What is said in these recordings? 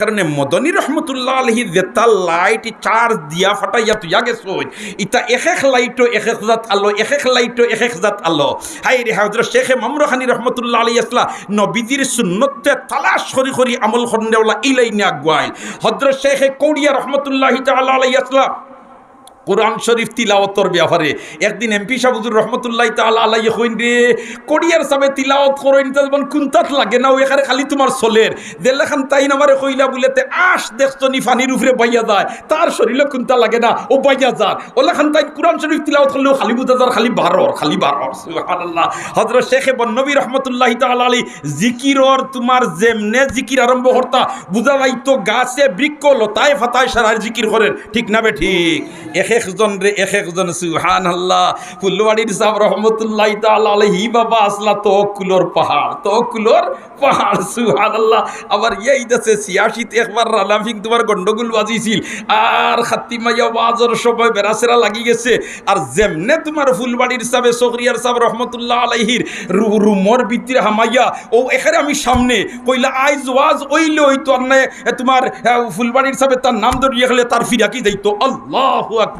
কারণে মদনী রহমতুল্লাহ আলহি যেটা লাইট চার্জ দিয়া ফাটাইয়া তুইয়া গেছ ইতা এক এক লাইটও এক এক জাত আলো এক এক লাইটও এক এক জাত আলো। হাই রে হাজর শেখে মামরখানি রহমতুল্লাহ আলী আসলা, নবীজির সুন্নতে তালাশ করি করি আমল খন্ডেওয়ালা ইলাইনে আগুয়াইল হজরত শেখে কৌড়িয়া রহমতুল্লাহ তাল্লাহ আলাই আসলা কোরআন শরীফ তিলাওয়াতর ব্যাপারে একদিন এমপি সাহুদুর রহমতুল্লাহ তাআলা আলাই হইন রে, কোরিয়ার সাবে তিলাওয়াত করেন তখন কুন্তাত লাগে না, ও এখানে খালি তোমার সোলের দেল্লাখান তাই নামারে কইলা বলেতে আস দেখছ নি ফানির উপরে বাইয়া যায়। তার শরীরে কুন্তা লাগে না, ও বাইয়া যার। ওলাখান তাই কোরআন শরীফ তিলাওয়াত করলেও খালি বুঝা যার, খালি বারর খালি বারর, সুবহানাল্লাহ। হযরত শেখে বন্নবী রহমতুল্লাহ তাআলা আলী জিকিরর তোমার যেমনে জিকির আরম্ভ করতা বুঝা যাইতো গাছে বৃক্ষ লতায় ফাতায় সারার জিকির করেন। ঠিক না বে ঠিক? এক একজন রে এক একজন সুহান আল্লাহ ফুলবাড়ির সাহেব রহমতুল্লাহ আলাইহি, বাবা আসলা তওকুলর পাহাড় তওকুলর পাহাড় সুহান আল্লাহ আবার এই দেশে ছিয়াশিতে একবার রালাফিং তোমার গন্ডগোল বাজিছিল আর খাতিমাইয়া সময় বেরাসেরা লাগি গেছে। আর যেমনে তোমার ফুলবাড়ির সাবে সখরিয়ার সাহেব রহমতুল্লাহ আলাইহির রু- রুমর ভিতরে হামাইয়া, ও এখানে আমি সামনে কইলা, আইজ ওয়াজ ওইলে ওই তো তোমার ফুলবাড়ির সাবে তার নাম ধরিয়ে গেলে তার ফিরা কি যাইতো। আল্লাহ আকবর।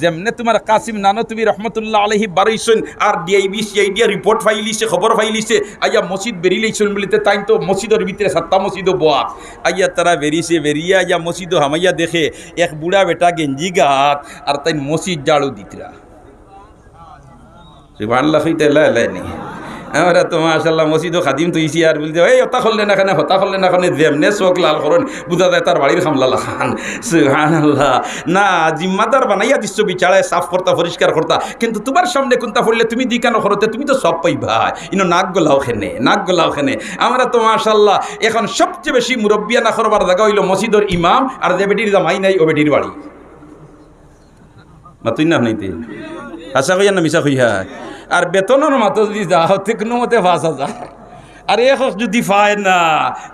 যেমনে তোমার কাসিম নানো তুমি রহমতুল্লাহ আলহি বারইছন আর ডিআইবি সিআইডিয়া রিপোর্ট ফাইলিছে, খবর ফাইলিছে, আইয়া মসজিদ বেরিলেইছন বলিতে তাই তো মসজিদের ভিতরে সাতটা মসজিদও বোয়া। আইয়া তারা বেরিয়েছে বেরিয়ে আইয়া মসজিদও হামাইয়া দেখে, এক বুড়া বেটা গেঞ্জি গাত আর তাই মসজিদ জাড়ু দিতরা। সুবহানাল্লাহ হইতে লা লা নি। আমরা তো মাশাল্লাহ মসজিদও খাদিম তুইছি আর বলতে এই হতা করলে না খানে হতা করলে না খানে যেমনে চোখ লাল করেন, বুঝা যায় তার বাড়ির খামলা খান লাখান সুবহানাল্লাহ। না, জিম্মাদার বানাইয়া দিচ্ছ বিচারায়, সাফ করতা, পরিষ্কার করতা। কিন্তু তোমার সামনে কোনটা পড়লে তুমি দি কেন করতে? তুমি তো সব পাইবা। ইনো নাক গোলাও খেনে, নাক গোলাও খেনে। আমরা তো মাশাল্লাহ এখন সবচেয়ে বেশি মুরব্বিয়া না করবার জায়গা হইল মসজিদর ইমাম আর যে বেটির জামাই নাই, ও বেটির বাড়ি। মাতুই না হইতে আশা কইয়া না মিশা কইয়া। আর বেতনের মাতো যদি যা হতে কোনো মতে পাঁচ হাজার আর এখন যদি পায় না,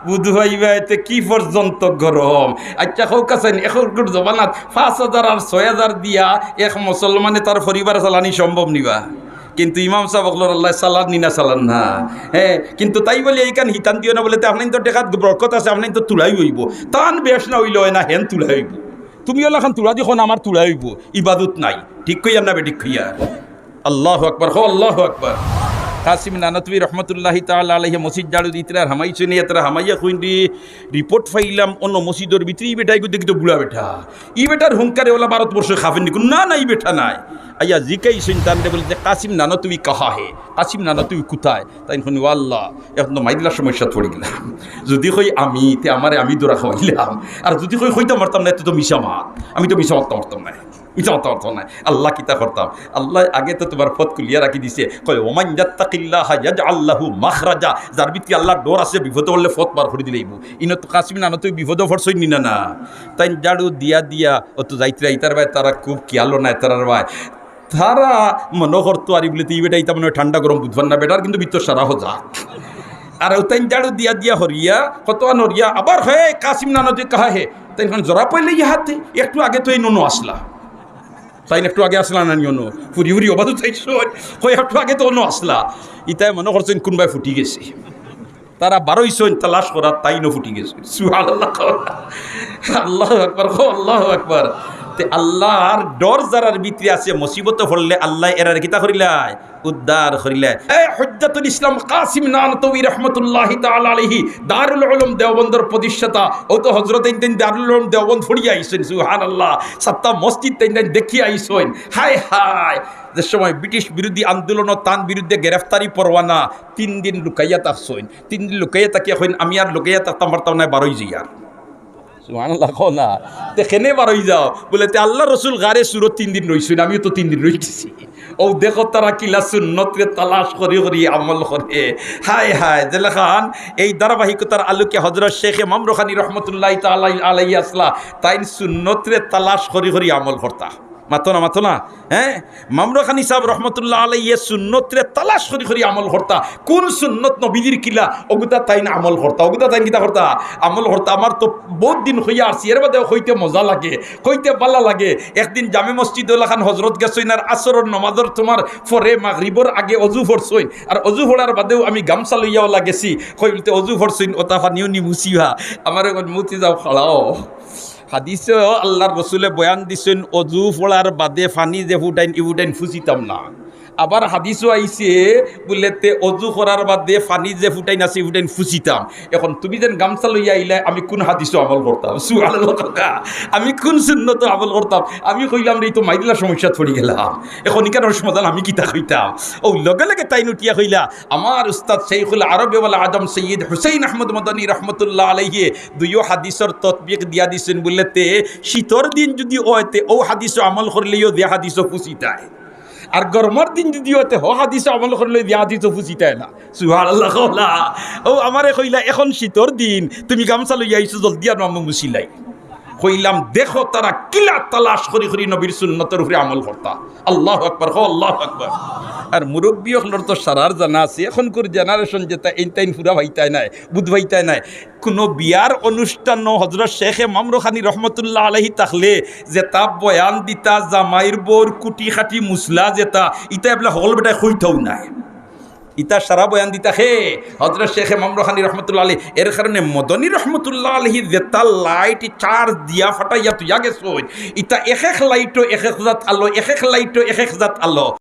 বুধ হইবা এতে কি পর্যন্ত গরম? আচ্ছা হোক আছে এখন জমানাত পাঁচ হাজার আর ছয় হাজার দিয়া এক মুসলমানে তার পরিবার চালানি সম্ভব নিবা? কিন্তু ইমাম সাহেব অকলর আল্লাহ সালান নিনা চালান না। হ্যাঁ কিন্তু তাই বলে এইখান হিতান দিও না বলে আপনার তো টেকাত বরকত আছে আপনার তো তুলাই হইব। তান বেশ না হইল না হেন তুলাই হইব। তুমি ওলাখান তুলা দেখুন আমার তুলা হইব। ইবাদত নাই। ঠিক কইয়া না বে, ঠিক কইয়া? আল্লাহ আকবর, হো আল্লাহ আকবর। কাসিম নানতবী রহমতুল্লাহি তাআলা আলাইহি মসজিদ জাড়ু দিতরা হামাইছে নি এতরা হামাইয়া কইন্দি রিপোর্ট ফাইলাম, অন্য মসজিদের ভিতরে, ই বেটাই কই দেখি তো বুড়া বেটা। ই বেটার হুঙ্কারে ওলা ভারতবর্ষ খাবেন নি না না, ই বেটা নাই। আইয়া জিকাই শুনতাম দে বলতে কাসিম নানো তুই কাহা হে? কাসিম নানো তুই কোথায় তাই শুনি আল্লাহ, এখন তো মাইদিলা সমস্যা পড়ে গেলাম। যদি কই আমি, তে আমারে আমি দৌড়া খাওয়াইলাম। আর যদি কই কইতাম পারতাম না তো মিশা মাত। আমি তো মিশা মারতাম না। অত অর্থ নাই। আল্লাহ কিতা করতাম? আল্লাহ আগে তো তোমার পথ কুলিয়া রাখি দিছে। কয়, ওমান জাত্তাকিল্লাহ ইয়াজ আল্লাহু মাখরাজা। যার ভিত্তি আল্লাহ ডোর আছে, বিপদ হলে ফত বার করে দিলেইব ইন তো কাশ্মীর না তুই বিপদ ফরসই নি না তাই জাড়ু দিয়া দিয়া অত যাইতে ইতার ভাই, তারা খুব খেয়ালো না তারার ভাই। তারা মনে করতো, আর বলে, তুই বেটা, ইতা মনে হয় ঠান্ডা গরম বুঝবার না, বেটার কিন্তু ভিতর সারা হো যা আর তাই জাড়ু দিয়া দিয়া হরিয়া, কত হরিয়া, আবার হে, কাসিম নানো, তুই কাহা হে? তাই জরা পাইলে ইহাতে, একটু আগে তো এই নুনো আসলা। তাই একটু আগে আসলা না নিয়নো? ফুরি ফুরি অবাধ চাইছো কই একটু আগে তো অন্য আসলা। ইতাই মনে করছেন কোনবাই ফুটি গেছে। তারা বারোই সৈন তালাশ করা তাই ন ফুটি গেছে। আল্লাহ আল্লাহ আকবার খো আল্লাহ আকবার। তে আল্লাহর ডর যারার ভিতরে আছে, মুসিবত পড়লে আল্লাহ এরার কিতা করিলাই উদ্ধার করিলে এ হজ্জাতুল ইসলাম কাসিম নানতবী রহমতুল্লাহ তাআলা আলাইহি, দারুল উলুম দেওবন্দর প্রতিষ্ঠাতা। ও তো হযরত ইনদিন দারুল উলুম দেওবন্দ ফুড়িয়া আইছেন সুবহানাল্লাহ। সাত্তা মসজিদ তাইন দেখি আইছেন হায় হায়! যে সময় ব্রিটিশ বিরোধী আন্দোলন তান বিরুদ্ধে গ্রেফতারি পরোয়ানা, তিন দিন লুকাইয়া থাকছেন তিন দিন লুকাইয়া তাকিয়া হইন, আমি আর লুকাইয়া থাকতাম, পারতাম না, বারোই জিয়ার। সুবহানাল্লাহ, কও না। তে কেনে বারোই যাও? বলে, তে আল্লাহ রসুল গারে সুরত তিন দিন রইছেন আমিও তো তিন দিন রইতেছি ও দেখো তারা কিলা সুন্নতরে তালাশ করি করি আমল করে হায় হায় জেলাখান এই ধারাবাহিকতার আলোকে হজরত শেখে মামরখানি রহমতুল্লাহ তালাই আলাই আসলা তাই সুন্নতরে তালাশ করি করি আমল করতা মাতো না মাতো না। হ্যাঁ? মামরখানি সাহেব রহমতুল্লাহ আলাইয়ে সুন্নতরে তালাশ করি করি আমল করতা। কোন সুন্নত নবীদের কিলা? অগুতা তাই না আমল করতা? অগুতা তাই কিতা করতা? আমল করতা, আমার তো বহুত দিন হইয়া আসছি। এর বাদে হইতে মজা লাগে, হইতে ভালো লাগে। একদিন জামে মসজিদ খান হজরত গেছইন আর আসরের নমাজর তোমার পরে মাগরিবর আগে অজু ফরছইন আর অজু ফোড়ার বাদেও আমি গামছা লইয়াও লাগেছি। কইতে অজু ফরছইন ওটা পানিও নি মুছিবা আমার মুতি যাও খাড়াও হাদিসে আল্লাহর রসুলে বয়ান দিছেন অজু ফোড়ার বাদে ফানি যে ফুটাইন ইউটাইন ফুচিতাম না। আবার হাদিসও আইছে বলে তে অজু করার বাদে ফানি যে ফুটাইন আছে ফুটাইন ফুচিতাম। এখন তুমি যেন গামছা লইয়া আইলে, আমি কোন হাদিসও আমল করতাম? আমি কোন সুন্নত আমল করতাম? আমি কইলাম রে তো মাইদিলা সমস্যা পড়ি গেলাম। এখন ইকানোর সমাধান আমি কিতা কইতাম? ও, লগে লগে তাই নুটিয়া কইলা, আমার উস্তাদ শেখুল আরবে ওয়ালা আদম সৈয়দ হুসাইন আহমদ মদনী রহমতুল্লাহ আলাইহে দুইও হাদিসর তৎবিক দিয়া দিছেন বললেতে শীতর দিন যদি ওতে ও হাদিসও আমল করলেও দিয়া হাদিসও ফুসিতায় আর গরমার দিন যদি ওতে হ দিছে আমল করলে দিয়া হাদিস ফুচিতে না। সুহার আল্লাহ কলা ও, আমারে কইলা, এখন শীতর দিন, তুমি গামছা লইয়া আইছো, জলদি আর আমি মুছিলাই কইলাম, দেখো তারা কিলা তালাশ করি করি নবীর সুন্নতের উপরে আমল করতা আল্লাহ আকবর হ আল্লাহ আকবর। আর মুরব্বী হলোর তো সারার জানা আছে। এখনকার জেনারেশন যেটা, এই টাইম পুরা ভাইতাই নাই, বুধ ভাইতাই নাই। কোনো বিয়ার অনুষ্ঠান হজরত শেখে মামরখানি রহমতুল্লাহ আলহি তাকলে যেটা বয়ান দিতা, জামাইর বোর কুটি খাটি মুসলা যেটা, ইতা এবেলা সকল বেটাই হইতাও নাই। ইতা সারা বয়ান দিতা, হে, হজরত শেখে মামরখানি রহমতুল্লাহ আলী এর কারণে মদনী রহমতুল্লাহ আলহি যেটা লাইট চার্জ দিয়া ফাটাইয়া তুইয়া গেছ ইতা এক এক লাইটও এক এক জাত আলো এক এক লাইটও এক এক জাত আলো।